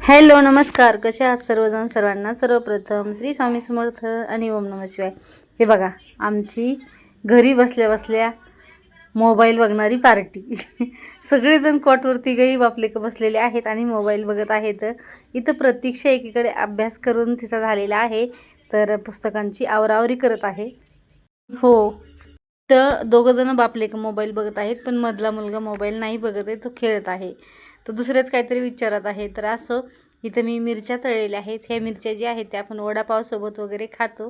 Hello नमस्कार. कसे आहात सर्वजण? सर्वांना सर्वप्रथम श्री स्वामी समर्थ आणि ओम नम शिवाय. हे बघा आमची घरी बसल्या बसल्या मोबाईल बघणारी पार्टी. सगळेजण कॉटवरती गई बापले बसलेले आहेत आणि मोबाईल बघत आहेत. इथं प्रतीक्षा एकीकडे अभ्यास करून तिचा झालेला आहे तर पुस्तकांची आवरावरी करत आहे. हो तर दोघंजणं बापलेक मोबाईल बघत आहेत पण मधला मुलगा मोबाईल नाही बघत आहे तो खेळत आहे. तो दुसरेच काहीतरी विचारत आहे. तर असं इथं मी मिरच्या तळलेल्या आहेत. ह्या मिरच्या ज्या आहेत त्या आपण वडापावसोबत वगैरे खातो.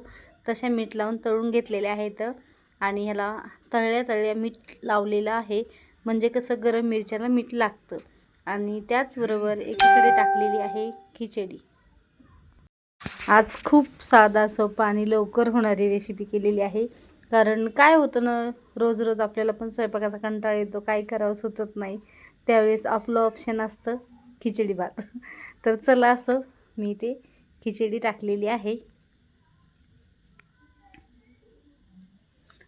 तशा मीठ लावून तळून घेतलेल्या आहेत आणि ह्याला तळल्या तळल्या मीठ लावलेलं आहे. म्हणजे कसं गरम मिरच्याला मीठ लागतं. आणि त्याचबरोबर एकीकडे टाकलेली आहे खिचडी. आज खूप साधा सोपा आणि लवकर होणारी रेसिपी केलेली आहे. कारण काय होतं ना रोज रोज आपल्याला पण स्वयंपाकाचा कंटाळा येतो. काय करावं सुचत नाही. त्यावेळेस आपलं ऑप्शन असतं खिचडी भात. तर चला असं मी ते खिचडी टाकलेली आहे.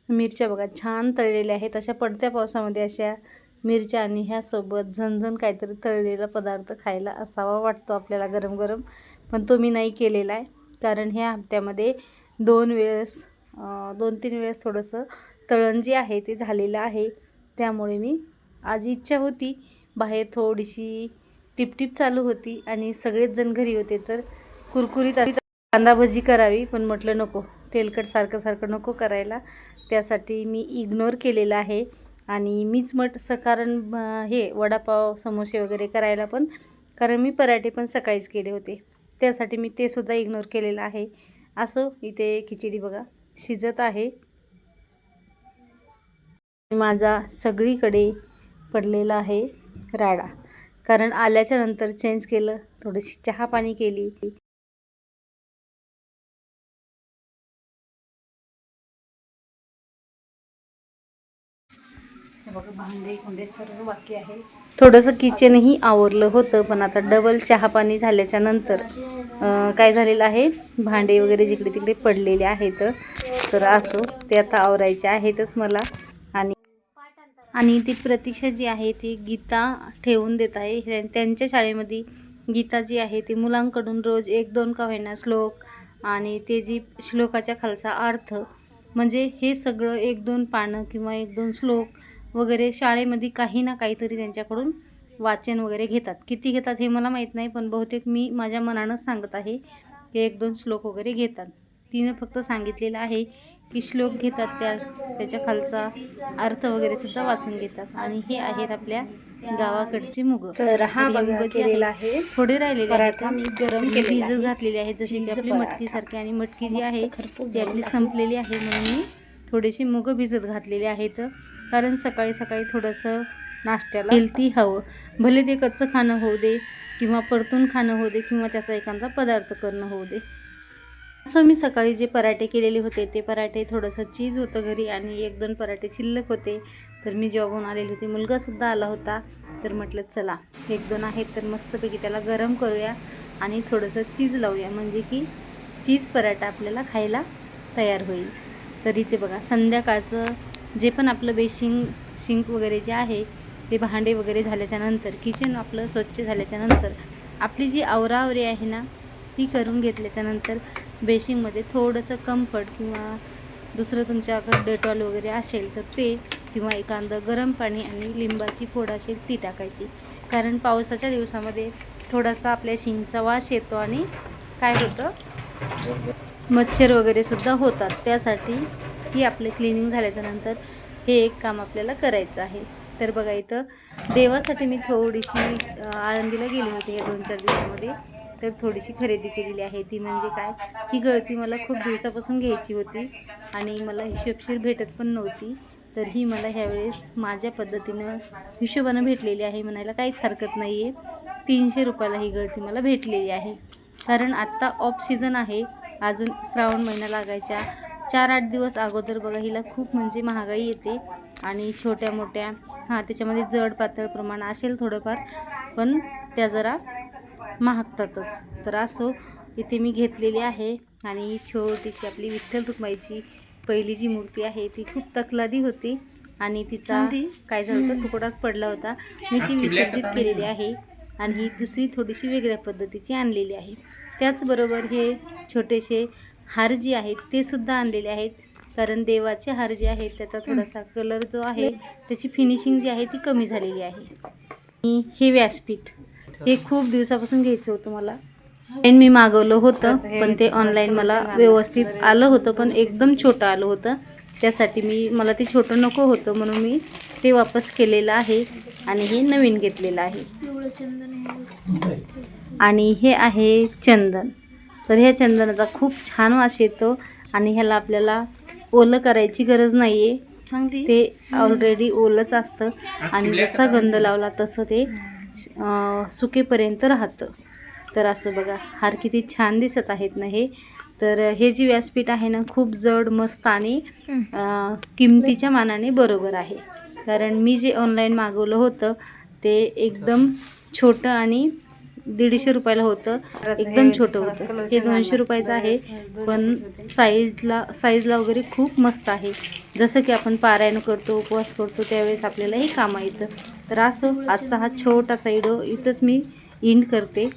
मिरच्या बघा छान तळलेल्या आहेत. अशा पडत्या पावसामध्ये अशा मिरच्या आणि ह्यासोबत झणझण काहीतरी तळलेला पदार्थ खायला असावा वाटतो आपल्याला गरम गरम पण तो मी नाही केलेला आहे. कारण ह्या हप्त्यामध्ये दोन वेळेस दोन तीन वेळेस थोडंसं तळण जे आहे ते झालेलं आहे. त्यामुळे मी आज इच्छा होती. बाहेर थोडीशी टिपटिप चालू होती आणि सगळेच जण घरी होते तर कुरकुरीत आणि कांदा भजी करावी पण म्हटलं नको. तेलकट सारखं सारखं नको करायला. त्यासाठी मी इग्नोर केलेलं आहे. आणि मीच म्हट स कारण हे वडापाव समोसे वगैरे करायला पण कारण मी पराठे पण सकाळीच केले होते. त्यासाठी मी ते सुद्धा इग्नोर केलेलं आहे. असो इथे खिचडी बघा. शिजत आहे. माझा सगळीकडे पडलेला आहे राडा. कारण आल्याच्यानंतर चेंज केलं थोडीशी चहा पाणी केली. भांडे कुंडे सर्व बाकी आहे. थोडंसं किचनही आवरलं होतं पण आता डबल चहा पाणी झाल्याच्यानंतर काय झालेलं आहे? भांडे वगैरे जिकडे तिकडे पडलेले आहेत. तर असो ते आता आवरायचे आहेतच मला. आणि ती प्रतीक्षा जी आहे ती गीता ठेवून देत आहे. त्यांच्या शाळेमध्ये गीता जी आहे ती मुलांकडून रोज एक दोन का होईना श्लोक आणि ते जी श्लोकाच्या खालचा अर्थ म्हणजे हे सगळं एक दोन पानं किंवा एक दोन श्लोक वगैरे शाळेमध्ये काही ना काहीतरी त्यांच्याकडून वाचन वगैरे घेतात. किती घेतात हे मला माहीत नाही पण बहुतेक मी माझ्या मनानंच सांगत आहे की एक दोन श्लोक वगैरे घेतात. तिनं फक्त सांगितलेलं आहे की श्लोक घेतात त्या त्याच्या खालचा अर्थ वगैरे सुद्धा वाचून घेतात. आणि हे आहेत आपल्या गावाकडची मुग. तर हा केलेला आहे थोडे राहिलेले पराठा मी गरम केलेला भिजत. घातलेले आहे जशी की आपली. मटकी सारखी आणि मटकी जी आहे जी आपली. संपलेली आहे म्हणून मी थोडीशी मुग भिजत घातलेली आहेत. कारण सकाळी सकाळी थोडंसं नाश्त्याला हेल्थी हवं. भले ते कच्चं खाणं होऊ दे किंवा परतून खाणं होऊ दे किंवा त्याचा एखादा पदार्थ करणं होऊ दे. असं मी सकाळी जे पराठे केलेले होते ते पराठे थोडंसं चीज होतं घरी आणि एक दोन पराठे शिल्लक होते. तर मी जॉबहून आलेली होती. मुलगासुद्धा आला होता. तर म्हटलं चला एक दोन आहेत तर मस्तपैकी त्याला गरम करूया आणि थोडंसं चीज लावूया. म्हणजे की चीज पराठा आपल्याला खायला तयार होईल. तर इथे बघा संध्याकाळचं जे पण आपलं बेशिंग शिंक वगैरे जे आहे ते भांडे वगैरे झाल्याच्यानंतर किचन आपलं स्वच्छ झाल्याच्यानंतर आपली जी आवरावरी आहे ना ती करून घेतल्याच्यानंतर बेशिंगमध्ये थोडंसं कम्फर्ट किंवा दुसरं तुमच्याकडे डेटॉल वगैरे असेल तर ते किंवा एखादं गरम पाणी आणि लिंबाची फोड असेल ती टाकायची. कारण पावसाच्या दिवसामध्ये थोडासा आपल्या शिंगचा वास येतो आणि काय होतं? मच्छर वगैरे सुद्धा होतात. त्यासाठी ही आपले क्लिनिंग झाल्याच्यानंतर हे एक काम आपल्याला करायचं आहे. तर बघा इथं देवासाठी मी थोडीशी आळंदीला गेली होती या दोन चार दिवसामध्ये. तर थोडीशी खरेदी केलेली आहे. ती म्हणजे काय? ही गळती मला खूप दिवसापासून घ्यायची होती आणि मला हिशोबशीर भेटत पण नव्हती. तर ही मला ह्यावेळेस माझ्या पद्धतीनं हिशोबानं भेटलेली आहे. म्हणायला काहीच हरकत नाही आहे तीनशे रुपयाला ही गळती मला भेटलेली आहे. कारण आत्ता ऑफ सीझन आहे. अजून श्रावण महिना लागायच्या चार आठ दिवस अगोदर बघा हिला खूप म्हणजे महागाई येते आणि छोट्या मोठ्या हां त्याच्यामध्ये जड पातळ प्रमाण असेल थोडंफार पण त्या जरा महागतातच. तर असो इथे मी घेतलेली आहे आणि ही छोटीशी आपली विठ्ठल रुक्माईची पहिली जी मूर्ती आहे ती खूप तकलादी होती आणि तिचा काय झालं होतं तुकडाच पडला होता. मी ती विसर्जित केलेली आहे आणि ही दुसरी थोडीशी वेगळ्या पद्धतीची आणलेली आहे. त्याचबरोबर हे छोटेसे हार जे आहेत ते सुद्धा आणलेले आहेत. कारण देवाचे हार जे आहेत त्याचा थोडासा कलर जो आहे त्याची फिनिशिंग जी आहे ती कमी झालेली आहे. आणि हे व्यासपीठ. हे खूप दिवसापासून घ्यायचं होतं मला. ऑनलाईन मी मागवलं होतं पण ते ऑनलाईन मला व्यवस्थित आलं होतं पण एकदम छोटं आलं होतं. त्यासाठी मी मला ते छोटं नको होतं म्हणून मी ते वापस केलेलं आहे आणि हे नवीन घेतलेलं आहे. आणि हे आहे चंदन. तर ह्या चंदनाचा खूप छान वास येतो आणि ह्याला आपल्याला ओलं करायची गरज नाही आहे ते ऑलरेडी ओलंच असतं. आणि जसा गंध लावला तसं ते सुकेपर्यंत राहतं. तर असं बघा हार किती छान दिसत आहेत ना हे. तर हे जे व्यासपीठ आहे ना खूप जड मस्त आणि किमतीच्या मानाने बरोबर आहे. कारण मी जे ऑनलाईन मागवलं होतं ते एकदम छोटं आणि दीडशे रुपयाला होतं. एकदम छोटं होतं. हे दोनशे रुपयाचं आहे पण साईजला साईजला वगैरे खूप मस्त आहे. जसं की आपण पारायण करतो उपवास करतो त्यावेळेस आपल्याला हे कामं येतं. तर असो आजचा हा छोटासा व्हिडिओ इथंच मी इंड करते.